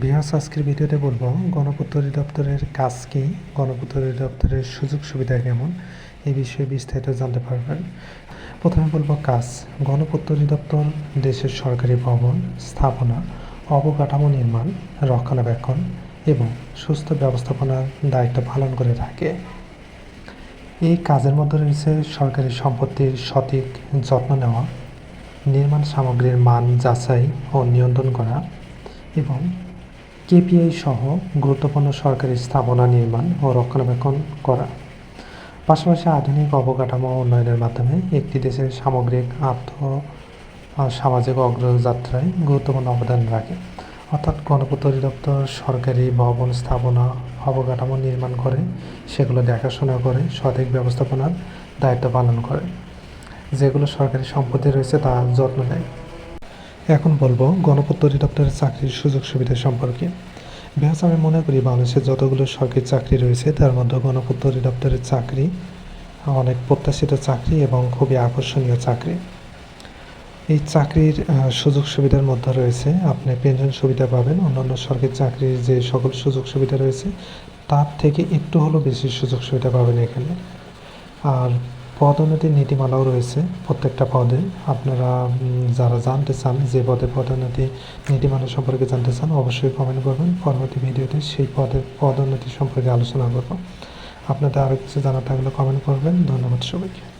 বিহাস, আজকের ভিডিওতে বলব, গণপূর্ত অধিদপ্তরের কাজ কী? গণপূর্ত অধিদপ্তরের সুযোগ সুবিধা কেমন? এই বিষয়ে বিস্তারিত জানতে পারবেন। প্রথমে বলব কাজ। গণপূর্ত অধিদপ্তর দেশের সরকারি ভবন, স্থাপনা, অবকাঠামো নির্মাণ, রক্ষণাবেক্ষণ এবং সুস্থ ব্যবস্থাপনার দায়িত্ব পালন করে থাকে। এই কাজের মধ্যে রয়েছে সরকারি সম্পত্তির সঠিক যত্ন নেওয়া, নির্মাণ সামগ্রীর মান যাচাই ও নিয়ন্ত্রণ করা এবং কেপিআই সহ গুরুত্বপূর্ণ সরকারি স্থাপনা নির্মাণ ও রক্ষণাবেক্ষণ করা। পাশাপাশি আধুনিক অবকাঠামো উন্নয়নের মাধ্যমে একটি দেশের সামগ্রিক, আর্থ আর সামাজিক অগ্রযাত্রায় গুরুত্বপূর্ণ অবদান রাখে। অর্থাৎ গণপূর্ত অধিদপ্তর, সরকারি ভবন স্থাপনা, অবকাঠামো নির্মাণ করে, সেগুলো দেখাশোনা করে, সঠিক ব্যবস্থাপনার দায়িত্ব পালন করে। যেগুলো সরকারি সম্পত্তি রয়েছে তার যত্ন নেয়। এখন বলব গণপূর্ত অধিদপ্তরের চাকরির সুযোগ সুবিধা সম্পর্কে। বিহাস আমি মনে করি বাংলাদেশের যতগুলো সরকারি চাকরি রয়েছে, তার মধ্যে গণপূর্ত অধিদপ্তরের চাকরি অনেক প্রত্যাশিত চাকরি এবং খুবই আকর্ষণীয় চাকরি। এই চাকরির সুযোগ সুবিধার মধ্যে রয়েছে, আপনি পেনশন সুবিধা পাবেন, অন্যান্য সরকারি চাকরির যে সকল সুযোগ সুবিধা রয়েছে, তার থেকে একটু হলেও বেশি সুযোগ সুবিধা পাবেন এখানে। আর পদোন্নতির নীতিমালাও রয়েছে প্রত্যেকটা পদে। আপনারা যারা জানতে চান যে পদে পদোন্নতি নীতিমালা সম্পর্কে জানতে চান, অবশ্যই কমেন্ট করবেন। পরবর্তী ভিডিওতে সেই পদে পদোন্নতি সম্পর্কে আলোচনা করব। আপনাদের আরও কিছু জানা থাকলে কমেন্ট করবেন। ধন্যবাদ সবাইকে।